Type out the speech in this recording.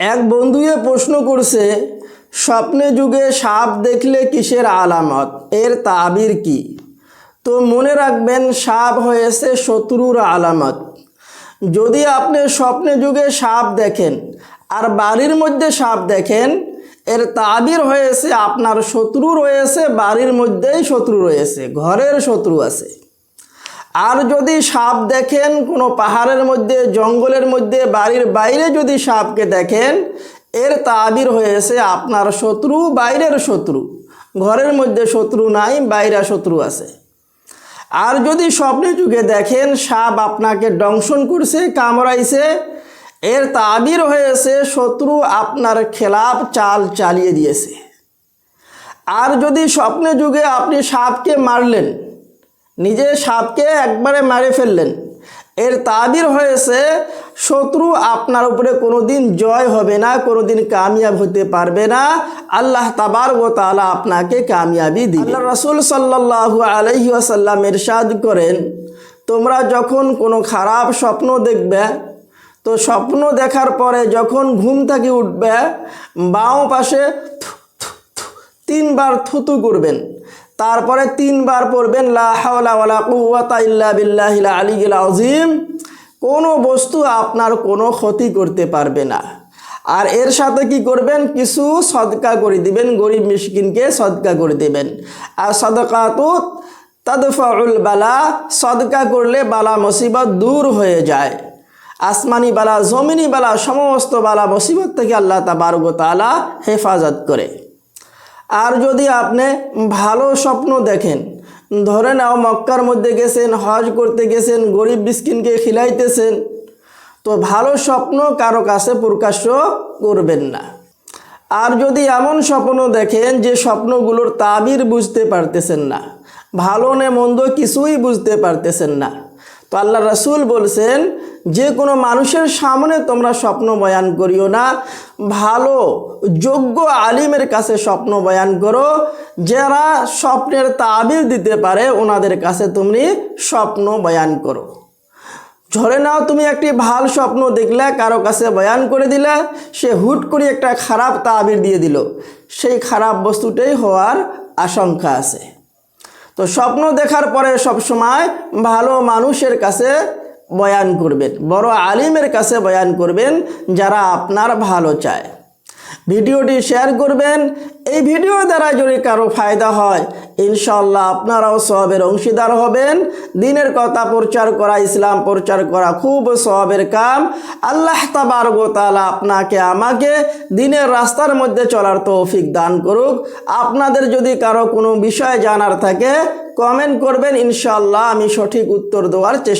এক বন্ধুয়ে প্রশ্ন করছে, স্বপ্নে যুগে সাপ দেখলে কিসের আলামত? এর তাবির কি? তো মনে রাখবেন, সাপ হয়েছে শত্রুর আলামত। যদি আপনি স্বপ্নে যুগে সাপ দেখেন আর বাড়ির মধ্যে সাপ দেখেন, এর তাবির হয়েছে আপনার শত্রু রয়েছে, বাড়ির মধ্যেই শত্রু রয়েছে, ঘরের শত্রু আছে। আর যদি সাপ দেখেন, কোনো পাহাড়ের মধ্যে, জঙ্গলের মধ্যে, বাড়ির বাইরে যদি সাপকে দেখেন, এর তাবির হয়েছে আপনার শত্রু, বাইরের শত্রু। ঘরের মধ্যে শত্রু নাই, বাইরা শত্রু আছে। আর যদি স্বপ্নে যুগে দেখেন, সাপ আপনাকে দংশন করছে, কামড়াইছে, এর তাবির হয়েছে শত্রু আপনার খেলাপ চাল চালিয়ে দিয়েছে। আর যদি স্বপ্নে যুগে আপনি সাপকে মারলেন নিজে সাপকে একবারে মারে ফেললেন। এর তাবির হয়েছে শত্রু আপনার উপরে কোনোদিন জয় হবে না কোনোদিন কামিয়াব হতে পারবে না। আল্লাহ তাবার ও তালা আপনাকে কামিয়াবি দিবে। আল্লাহ রসুল সাল্লাহ আলহি আসাল্লাম এরশাদ করেন তোমরা যখন কোনো খারাপ স্বপ্ন দেখবে তো স্বপ্ন দেখার পরে যখন ঘুম থেকে উঠবে বাওঁ পাশে থু, তিনবার থুতু করবেন। তারপরে তিনবার পড়বেন, লা হাওলা ওয়ালা কুওয়াতা ইল্লা বিল্লাহিল আলিয়িল আযীম। কোনো বস্তু আপনার কোনো ক্ষতি করতে পারবে না। আর এর সাথে কি করবেন? কিছু সদকা করে দিবেন, গরিব মিসকিনকে সদকা করে দিবেন। আর সদকাতু তাদফাউল বালা, সদকা করলে বালা মুসিবত দূর হয়ে যায়। আসমানি বালা, জমিনি বালা, সমস্ত বালা মুসিবত থেকে আল্লাহ তাবারক তাআলা হেফাজত করে। আর যদি আপনি ভালো স্বপ্ন দেখেন, ধরে নাও মক্কার মধ্যে গেছেন, হজ করতে গেছেন, গরিব বিস্কিনকে খিলাইতেছেন, তো ভালো স্বপ্ন কারও কাছে প্রকাশ্য করবেন না। আর যদি এমন স্বপ্ন দেখেন যে স্বপ্নগুলোর তাবির বুঝতে পারতেছেন না, ভালো নে মন্দ কিছুই বুঝতে পারতেছেন না তো আল্লাহ রাসূল বলছেন, যে কোনো মানুষের সামনে তোমরা স্বপ্ন বয়ান করিও না। ভালো, যোগ্য আলিমের কাছে স্বপ্ন বয়ান করো। যারা স্বপ্নের তাবির দিতে পারে, ওনাদের কাছে তুমি স্বপ্ন বয়ান করো। ধরে নাও, তুমি একটি ভালো স্বপ্ন দেখলে, কারও কাছে বয়ান করে দিলে, সে হুট করে একটা খারাপ তাবির দিয়ে দিল। সেই খারাপ বস্তুটাই হওয়ার আশঙ্কা আছে। তো স্বপ্ন দেখার পরে সব সময় ভালো মানুষের কাছে বয়ান করবেন, বড় আলিমের কাছে বয়ান করবেন যারা আপনার ভালো চায়। ভিডিওটি শেয়ার করবেন, এই ভিডিও দ্বারা যদি কারও ফায়দা হয় ইনশাল্লাহ আপনারাও সবের অংশীদার হবেন। দিনের কথা প্রচার করা, ইসলাম প্রচার করা খুব সবের কাম। আল্লাহ তাবারগতালা আপনাকে, আমাকে দিনের রাস্তার মধ্যে চলার তৌফিক দান করুক। আপনাদের যদি কারও কোনো বিষয় জানার থাকে কমেন্ট করবেন। ইনশাল্লাহ আমি সঠিক উত্তর দেওয়ার চেষ্টা